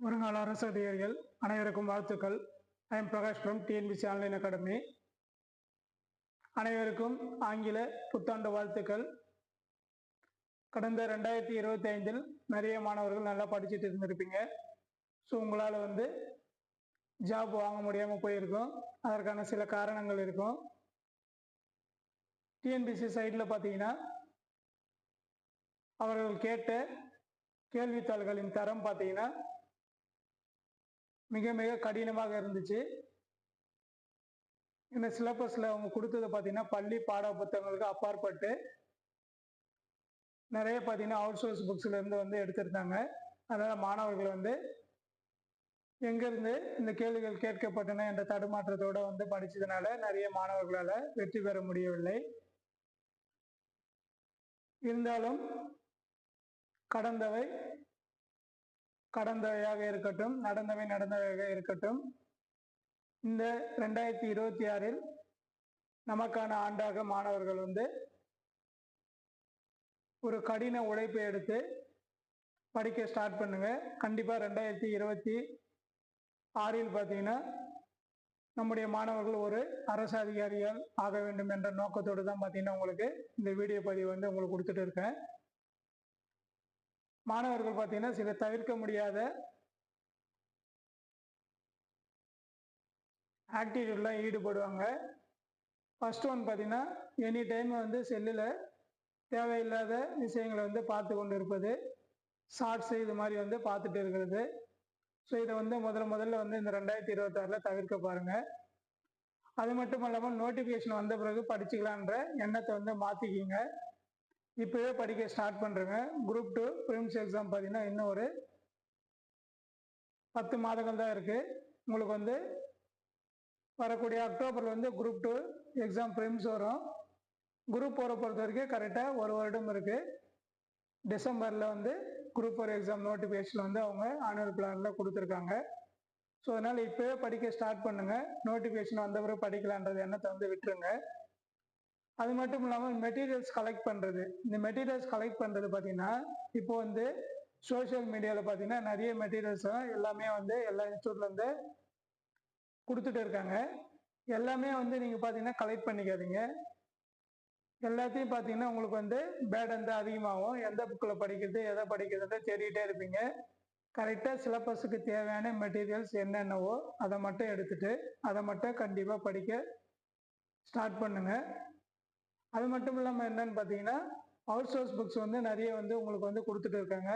வருங்கால அரசு அதிகாரிகள் அனைவருக்கும் வாழ்த்துக்கள். I am Prakash from TNPSC online academy. அனைவருக்கும் ஆங்கில புத்தாண்டு வாழ்த்துக்கள். கடந்த ரெண்டாயிரத்தி இருபத்தி ஐந்தில் நிறைய மாணவர்கள் நல்லா படிச்சுட்டு இருந்திருப்பீங்க. ஸோ உங்களால் வந்து ஜாப் வாங்க முடியாமல் போயிருக்கும். அதற்கான சில காரணங்கள் இருக்கும். டிஎன்பிசி சைடில் பார்த்தீங்கன்னா அவர்கள் கேட்ட கேள்வித்தாள்களின் தரம் பார்த்தீங்கன்னா மிக மிக கடினமாக இருந்துச்சு. இந்த சிலபஸில் அவங்க கொடுத்தது பார்த்தீங்கன்னா பள்ளி பாட புத்தகங்களுக்கு அப்பாற்பட்டு நிறைய பார்த்தீங்கன்னா அவுட் சோர்ஸ் புக்ஸ்ல இருந்து வந்து எடுத்திருந்தாங்க. அதனால மாணவர்கள் வந்து எங்கிருந்து இந்த கேள்விகள் கேட்கப்பட்டன என்ற தடுமாற்றத்தோடு வந்து படித்ததுனால நிறைய மாணவர்களால் வெற்றி பெற முடியவில்லை. இருந்தாலும் கடந்தவை கடந்தவையாக இருக்கட்டும் நடந்தவை நடந்தவையாக இருக்கட்டும். இந்த ரெண்டாயிரத்தி இருபத்தி ஆறில் நமக்கான ஆண்டாக மாணவர்கள் வந்து ஒரு கடின உழைப்பை எடுத்து படிக்க ஸ்டார்ட் பண்ணுங்க. கண்டிப்பாக ரெண்டாயிரத்தி இருபத்தி ஆறில் பார்த்தீங்கன்னா நம்முடைய மாணவர்கள் ஒரு அரசு அதிகாரிகள் ஆக வேண்டும் என்ற நோக்கத்தோடு தான் பார்த்தீங்கன்னா உங்களுக்கு இந்த வீடியோ பதிவு வந்து உங்களுக்கு கொடுத்துட்டு இருக்கேன். மாணவர்கள் பார்த்தீங்கன்னா சில தவிர்க்க முடியாத ஆக்டிவிட்டிலாம் ஈடுபடுவாங்க. ஃபர்ஸ்ட் ஒன் பார்த்தீங்கன்னா எனி டைம் வந்து செல்லில் தேவையில்லாத விஷயங்களை வந்து பார்த்து கொண்டு இருப்பது ஷார்ட்ஸு இது மாதிரி வந்து பார்த்துட்டு இருக்கிறது. ஸோ இதை வந்து முதல்ல முதல்ல வந்து இந்த ரெண்டாயிரத்தி இருபத்தாறில் தவிர்க்க பாருங்கள் அது மட்டும் இல்லாமல் நோட்டிஃபிகேஷன் வந்த பிறகு படிச்சுக்கலான்ற எண்ணத்தை வந்து மாற்றிக்கிங்க இப்போவே படிக்க ஸ்டார்ட் பண்ணுறேங்க குரூப் டூ ப்ரிம்ஸ் எக்ஸாம் பார்த்தீங்கன்னா இன்னும் ஒரு பத்து மாதங்கள் தான் இருக்குது உங்களுக்கு வந்து வரக்கூடிய அக்டோபரில் வந்து குரூப் டூ எக்ஸாம் ப்ரிம்ஸ் வரும். குரூப் ஃபோரை பொறுத்த வரைக்கும் கரெக்டாக ஒரு வருடம் இருக்குது டிசம்பரில் வந்து குரூப் ஃபோர் எக்ஸாம் நோட்டிஃபிகேஷன் வந்து அவங்க ஆனுவல் பிளானில் கொடுத்துருக்காங்க. ஸோ அதனால் இப்போவே படிக்க ஸ்டார்ட் பண்ணுங்கள் நோட்டிஃபிகேஷன் வந்த பிறகு படிக்கலான்றது எண்ணத்தை வந்து விட்டுருங்க. அது மட்டும் இல்லாமல் மெட்டீரியல்ஸ் கலெக்ட் பண்ணுறது இந்த மெட்டீரியல்ஸ் கலெக்ட் பண்ணுறது பார்த்தீங்கன்னா இப்போ வந்து சோஷியல் மீடியாவில் பார்த்தீங்கன்னா நிறைய மெட்டீரியல்ஸ் எல்லாமே வந்து எல்லா இன்ஸ்டியூட்லேருந்து கொடுத்துட்டு இருக்காங்க. எல்லாமே வந்து நீங்கள் பார்த்தீங்கன்னா கலெக்ட் பண்ணிக்காதீங்க. எல்லாத்தையும் பார்த்தீங்கன்னா உங்களுக்கு வந்து பேடன் தான் அதிகமாகும். எந்த புக்கில் படிக்கிறது எதை படிக்கிறதுன்னு தெரியிட்டே இருப்பீங்க. கரெக்டாக சிலபஸுக்கு தேவையான மெட்டீரியல்ஸ் என்னென்னவோ அதை மட்டும் எடுத்துட்டு அதை மட்டும் கண்டிப்பாக படிக்க ஸ்டார்ட் பண்ணுங்க. அது மட்டும் இல்லாமல் என்னன்னு பார்த்தீங்கன்னா அவுட் சோர்ஸ் புக்ஸ் வந்து நிறைய வந்து உங்களுக்கு வந்து கொடுத்துட்டு இருக்காங்க.